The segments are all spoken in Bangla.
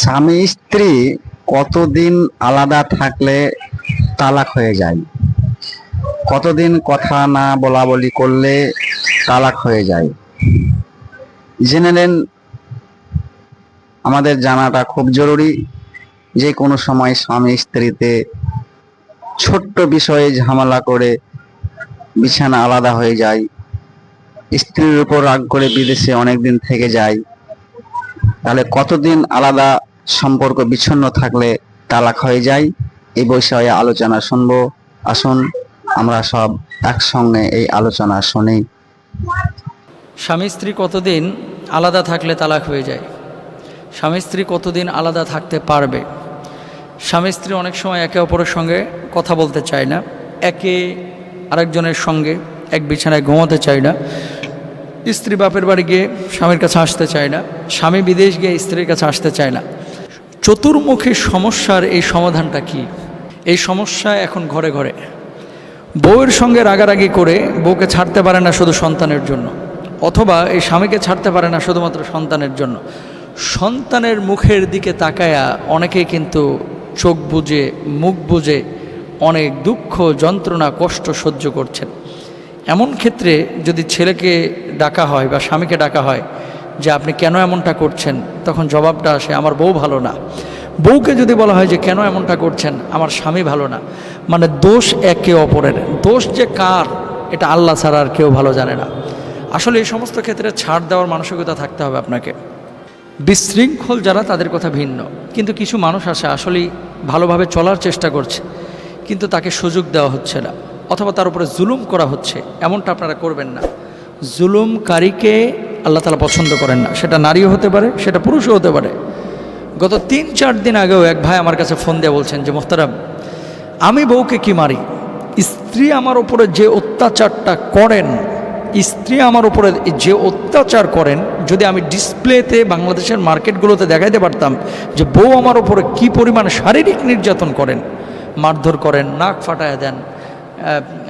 স্বামী স্ত্রী কতদিন আলাদা থাকলে তালাক হয়ে যায়? কতদিন কথা না বলা বলি করলে তালাক হয়ে যায়? জেনে নেন, আমাদের জানাটা খুব জরুরি যে কোনো সময় স্বামী স্ত্রীতে ছোট্ট বিষয়ে ঝামেলা করে বিছানা আলাদা হয়ে যায়, স্ত্রীর উপর রাগ করে বিদেশে অনেকদিন থেকে যায়। তাহলে কতদিন আলাদা সম্পর্ক বিচ্ছিন্ন থাকলে তালাক হয়ে যায়। এই বিষয়ে আলোচনা শুনব। আসুন, আমরা সব একসঙ্গে এই আলোচনা শুনি। স্বামী স্ত্রী কতদিন আলাদা থাকলে তালাক হয়ে যায়? স্বামী স্ত্রী কতদিন আলাদা থাকতে পারবে? স্বামী স্ত্রী অনেক সময় একে অপরের সঙ্গে কথা বলতে চায় না। একে আরেকজনের সঙ্গে এক বিছানায় ঘুমাতে চায় না। স্ত্রী বাপের বাড়ি গিয়ে স্বামীর কাছে আসতে চায় না। স্বামী বিদেশ গিয়ে স্ত্রীর কাছে আসতে চায় না। চতুর্মুখী সমস্যার এই সমাধানটা কি? এই সমস্যা এখন ঘরে ঘরে। বউয়ের সঙ্গে রাগারাগি করে বউকে ছাড়তে পারে না শুধু সন্তানের জন্য, অথবা এই স্বামীকে ছাড়তে পারে না শুধুমাত্র সন্তানের জন্য। সন্তানের মুখের দিকে তাকায়া অনেকেই কিন্তু চোখ বুজে, মুখ বুজে অনেক দুঃখ, যন্ত্রণা, কষ্ট সহ্য করছেন। এমন ক্ষেত্রে যদি ছেলেকে ডাকা হয় বা স্বামীকে ডাকা হয় যে আপনি কেন এমনটা করছেন? তখন জবাবটা আসে, আমার বউ ভালো না। বউকে যদি বলা হয় যে, কেন এমনটা করছেন? আমার স্বামী ভালো না। মানে দোষ একে অপরের। দোষ যে কার, এটা আল্লাহ ছাড়া আর কেউ ভালো জানে না। আসলে এই সমস্ত ক্ষেত্রে ছাড় দেওয়ার মানসিকতা থাকতে হবে আপনাকে। বিশৃঙ্খল যারা, তাদের কথা ভিন্ন। কিন্তু কিছু মানুষ আসে আসলেই ভালোভাবে চলার চেষ্টা করছে, কিন্তু তাকে সুযোগ দেওয়া হচ্ছে না, অথবা তার উপরে জুলুম করা হচ্ছে। এমনটা আপনারা করবেন না। জুলুমকারীকে আল্লাহ তালা পছন্দ করেন না। সেটা নারীও হতে পারে, সেটা পুরুষও হতে পারে। গত তিন চার দিন আগেও এক ভাই আমার কাছে ফোন দিয়ে বলছেন যে, মোহতারাম, আমি বউকে কি মারি? স্ত্রী আমার উপরে যে অত্যাচারটা করেন, স্ত্রী আমার উপরে যে অত্যাচার করেন, যদি আমি ডিসপ্লেতে বাংলাদেশের মার্কেটগুলোতে দেখাইতে পারতাম যে বউ আমার উপরে কি পরিমাণ শারীরিক নির্যাতন করেন, মারধর করেন, নাক ফাটায় দেন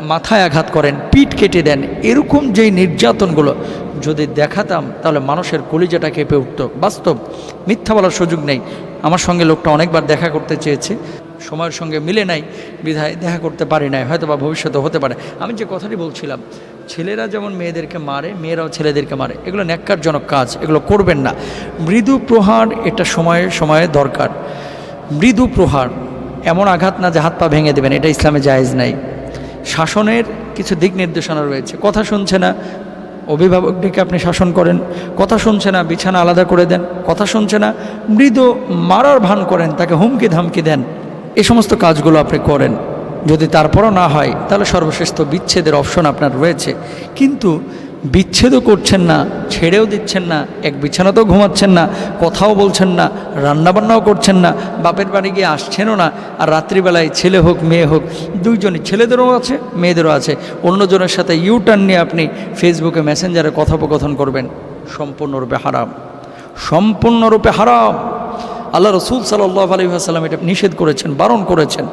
মাথায় আঘাত করেন, পিঠ কেটে দেন, এরকম যেই নির্যাতনগুলো যদি দেখাতাম, তাহলে মানুষের কলিজাটা কেঁপে উঠতো। বাস্তব, মিথ্যা বলার সুযোগ নেই। আমার সঙ্গে লোকটা অনেকবার দেখা করতে চেয়েছে, সময়ের সঙ্গে মিলে নাই, বিধায় দেখা করতে পারি নাই, হয়তো বা ভবিষ্যতে হতে পারে। আমি যে কথাটি বলছিলাম, ছেলেরা যেমন মেয়েদেরকে মারে, মেয়েরাও ছেলেদেরকে মারে, এগুলো ন্যাক্কারজনক কাজ, এগুলো করবেন না। মৃদু প্রহার এটা সময়ে সময়ে দরকার। মৃদু প্রহার, এমন আঘাত না যে হাত পা ভেঙে দেবেন, এটা ইসলামে জায়েজ নাই। শাসনের কিছু দিক নির্দেশনা রয়েছে। কথা শুনছে না অভিভাবক ডেকে আপনি শাসন করেন। কথা শুনছে না, বিছানা আলাদা করে দেন। কথা শুনছে না, মৃদু মারার ভান করেন, তাকে হুমকি ধামকি দেন। এই সমস্ত কাজগুলো আপনি করেন। যদি তারপরও না হয়, তাহলে সর্বশ্রেষ্ঠ বিচ্ছেদের অপশন আপনার রয়েছে। কিন্তু বিচ্ছেদও করছেন না, ছেড়েও দিচ্ছেন না, এক বিছানাতেও ঘুমাচ্ছেন না, কথাও বলছেন না, রান্নাবান্নাও করছেন না, বাপের বাড়ি গিয়ে আসছেনও না, আর রাত্রিবেলায় ছেলে হোক, মেয়ে হোক, দুইজনই ছেলেদেরও আছে, মেয়েদেরও আছে। অন্যজনের সাথে ইউটার্ন নিয়ে আপনি ফেসবুকে মেসেঞ্জারে কথোপকথন করবেন। সম্পূর্ণরূপে হারাম। সম্পূর্ণরূপে হারাম। আল্লাহ রসুল সাল্লাহ আলহিহাসাল্লাম এটা নিষেধ করেছেন, বারণ করেছেন।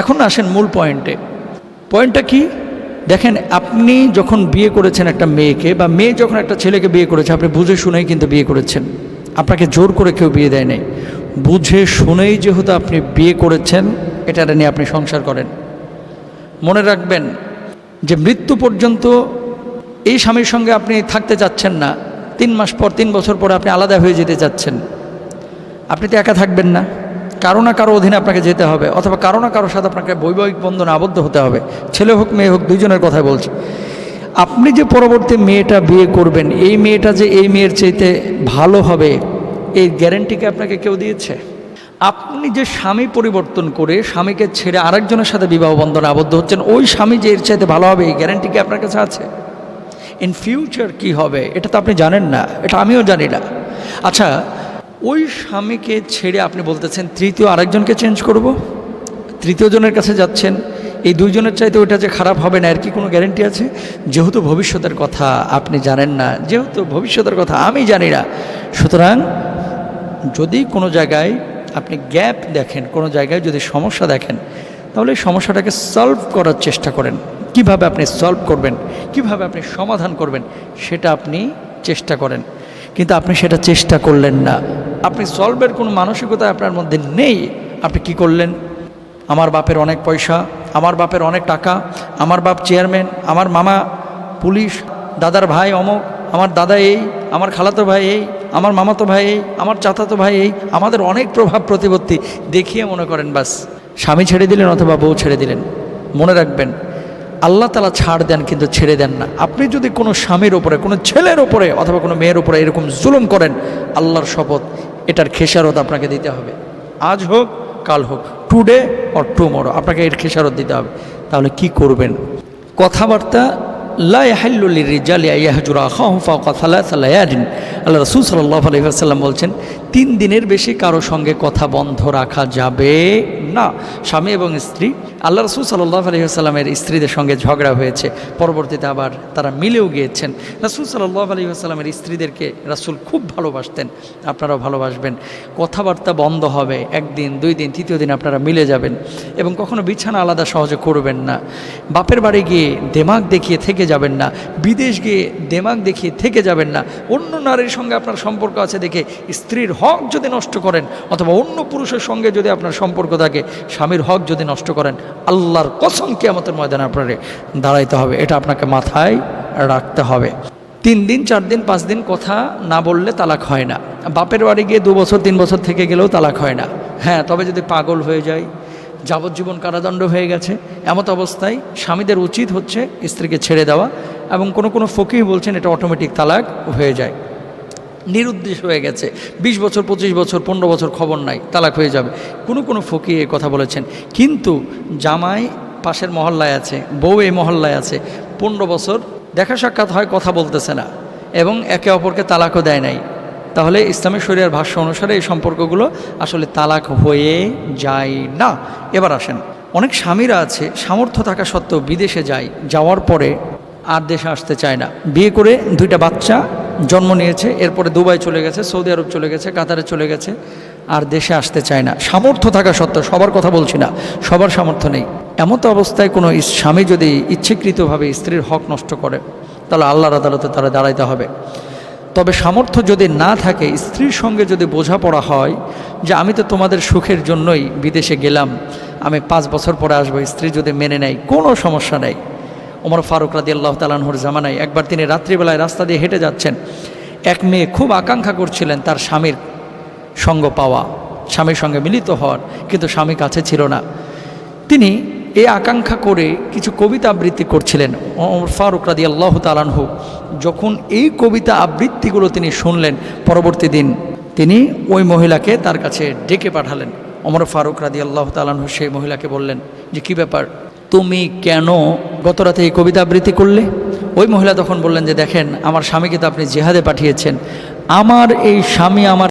এখন আসেন মূল পয়েন্টে পয়েন্টটা কি? দেখেন, আপনি যখন বিয়ে করেছেন একটা মেয়েকে বা মেয়ে যখন একটা ছেলেকে বিয়ে করেছে, আপনি বুঝে শুনেই কিন্তু বিয়ে করেছেন। আপনাকে জোর করে কেউ বিয়ে দেয় নাই। বুঝে শুনেই যেহেতু আপনি বিয়ে করেছেন, এটা নিয়ে আপনি সংসার করেন। মনে রাখবেন যে মৃত্যু পর্যন্ত এই স্বামীর সঙ্গে আপনি থাকতে চাচ্ছেন না। তিন মাস পর, তিন বছর পর আপনি আলাদা হয়ে যেতে চাচ্ছেন। আপনি তো একা থাকবেন না। কারও না কারও অধীনে আপনাকে যেতে হবে, অথবা কারও না কারোর সাথে আপনাকে বৈবাহিক বন্ধনে আবদ্ধ হতে হবে। ছেলে হোক, মেয়ে হোক, দুইজনের কথাই বলছি। আপনি যে পরবর্তী মেয়েটা বিয়ে করবেন, এই মেয়েটা যে এই মেয়ের চাইতে ভালো হবে, এই গ্যারেন্টিকে আপনাকে কেউ দিয়েছে? আপনি যে স্বামী পরিবর্তন করে স্বামীকে ছেড়ে আরেকজনের সাথে বিবাহ বন্ধনে আবদ্ধ হচ্ছেন, ওই স্বামী যে এর চাইতে ভালো হবে, এই গ্যারেন্টি কি আপনার কাছে আছে? ইন ফিউচার কি হবে? এটা তো আপনি জানেন না, এটা আমিও জানি না। আচ্ছা ওই স্বামীকে ছেড়ে আপনি বলতেছেন, তৃতীয় আরেকজনকে চেঞ্জ করব? তৃতীয় জনের কাছে যাচ্ছেন, এই দুইজনের চাইতে ওইটা যে খারাপ হবে না, এর কি কোনো গ্যারেন্টি আছে? যেহেতু ভবিষ্যতের কথা আপনি জানেন না, যেহেতু ভবিষ্যতের কথা আমি জানি না, সুতরাং যদি কোনো জায়গায় আপনি গ্যাপ দেখেন, কোনো জায়গায় যদি সমস্যা দেখেন, তাহলে এই সমস্যাটাকে সলভ করার চেষ্টা করেন। কীভাবে আপনি সলভ করবেন, কীভাবে আপনি সমাধান করবেন, সেটা আপনি চেষ্টা করেন। কিন্তু আপনি সেটা চেষ্টা করলেন না। আপনি সলভের কোনো মানসিকতা আপনার মধ্যে নেই। আপনি কি করলেন? আমার বাপের অনেক পয়সা, আমার বাপের অনেক টাকা, আমার বাপ চেয়ারম্যান, আমার মামা পুলিশ, দাদার ভাই অমক, আমার দাদা এই, আমার খালাতো ভাই এই, আমার মামাতো ভাই এই, আমার চাচাতো ভাই এই, আমাদের অনেক প্রভাব প্রতিপত্তি। দেখিয়ে মনে করেন বাস। স্বামী ছেড়ে দিলেন অথবা বউ ছেড়ে দিলেন। মনে রাখবেন আল্লাহ তালা ছাড় দেন কিন্তু ছেড়ে দেন না। আপনি যদি কোনো স্বামীর ওপরে কোনো ছেলের ওপরে অথবা কোনো মেয়ের ওপরে এরকম জুলুম করেন, আল্লাহর শপথ, এটার খেসারত আপনাকে দিতে হবে। আজ হোক, কাল হোক, টুডে অর টু টুমোরো, আপনাকে এর খেসারত দিতে হবে। তাহলে কি করবেন? কথাবার্তা আল্লাহ বলছেন, তিন দিনের বেশি কারও সঙ্গে কথা বন্ধ রাখা যাবে না। স্বামী এবং স্ত্রী আল্লাহ রসুল সাল্লাহ আলহি আসাল্লামের স্ত্রীদের সঙ্গে ঝগড়া হয়েছে। পরবর্তীতে আবার তারা মিলেও গিয়েছেন। রাসুল সাল্লাহ আলহি আসাল্লামের স্ত্রীদেরকে রাসুল খুব ভালোবাসতেন। আপনারাও ভালোবাসবেন। কথাবার্তা বন্ধ হবে। একদিন, দুই দিন, তৃতীয় দিন আপনারা মিলে যাবেন এবং কখনো বিছানা আলাদা সহজে করবেন না। বাপের বাড়ি গিয়ে দেমাগ দেখিয়ে থেকে যাবেন না। বিদেশ গিয়ে দেমাগ দেখিয়ে থেকে যাবেন না। অন্য নারীর সঙ্গে আপনার সম্পর্ক আছে দেখে স্ত্রীর হক যদি নষ্ট করেন অথবা অন্য পুরুষের সঙ্গে যদি আপনার সম্পর্ক থাকে, স্বামীর হক যদি নষ্ট করেন আল্লাহর কসম কেয়ামতের ময়দানে আপনারে দাঁড়াইতে হবে। এটা আপনাকে মাথায় রাখতে হবে। তিন দিন, চার দিন, পাঁচ দিন কথা না বললে তালাক হয় না। বাপের বাড়ি গিয়ে দু বছর, তিন বছর থেকে গেলেও তালাক হয় না। হ্যাঁ তবে যদি পাগল হয়ে যায়, যাবজ্জীবন কারাদণ্ড হয়ে গেছে, এমত অবস্থায় স্বামীদের উচিত হচ্ছে স্ত্রীকে ছেড়ে দেওয়া এবং কোনো কোনো ফকির বলছেন এটা অটোমেটিক তালাক হয়ে যায়। নিরুদ্দেশ হয়ে গেছে। ২০ বছর, পঁচিশ বছর, পনেরো বছর খবর নাই, তালাক হয়ে যাবে। কোনো কোনো ফকি এ কথা বলেছেন। কিন্তু জামাই পাশের মহল্লায় আছে, বউ এই মহল্লায় আছে, পনেরো বছর দেখা সাক্ষাৎ হয়, কথা বলতেছে না এবং একে অপরকে তালাকও দেয় নাই। তাহলে ইসলামের শরীরের ভাষ্য অনুসারে এই সম্পর্কগুলো আসলে তালাক হয়ে যায় না। এবার আসেন, অনেক স্বামীরা আছে, সামর্থ্য থাকা সত্ত্বেও বিদেশে যায়, যাওয়ার পরে আর দেশে আসতে চায় না। বিয়ে করে দুইটা বাচ্চা জন্ম নিয়েছে, এরপরে দুবাই চলে গেছে, সৌদি আরব চলে গেছে, কাতারে চলে গেছে, আর দেশে আসতে চায় না। সামর্থ্য থাকা সত্ত্বেও সবার কথা বলছি না, সবার সামর্থ্য নেই। এমতো অবস্থায় কোনো স্বামী যদি ইচ্ছাকৃতভাবে স্ত্রীর হক নষ্ট করে, তাহলে আল্লাহর আদালতে তারা দাঁড়াইতে হবে। তবে সামর্থ্য যদি না থাকে, স্ত্রীর সঙ্গে যদি বোঝাপড়া হয় যে আমি তো তোমাদের সুখের জন্যই বিদেশে গেলাম, আমি পাঁচ বছর পরে আসব, স্ত্রী যদি মেনে নেয়, কোনো সমস্যা নেই। ওমর ফারুক রাদি আল্লাহ তালাহুর জামানায় একবার তিনি রাত্রিবেলায় রাস্তা দিয়ে হেঁটে যাচ্ছেন। এক মেয়ে খুব আকাঙ্ক্ষা করছিলেন তার স্বামীর সঙ্গ পাওয়া, স্বামীর সঙ্গে মিলিত হওয়ার, কিন্তু স্বামী কাছে ছিল না। তিনি এই আকাঙ্ক্ষা করে কিছু কবিতা আবৃত্তি করছিলেন। ওমর ফারুক রাদি আল্লাহ তালানহু যখন এই কবিতা আবৃত্তিগুলো তিনি শুনলেন, পরবর্তী দিন তিনি ওই মহিলাকে তার কাছে ডেকে পাঠালেন। ওমর ফারুক রাদি আল্লাহ তালানহু সেই মহিলাকে বললেন যে, কি ব্যাপার? তুমি কেন গত রাতে এই কবিতা আবৃত্তি করলে? ওই মহিলা তখন বললেন যে, দেখেন, আমার স্বামীকে তো আপনি জেহাদে পাঠিয়েছেন। আমার এই স্বামী আমার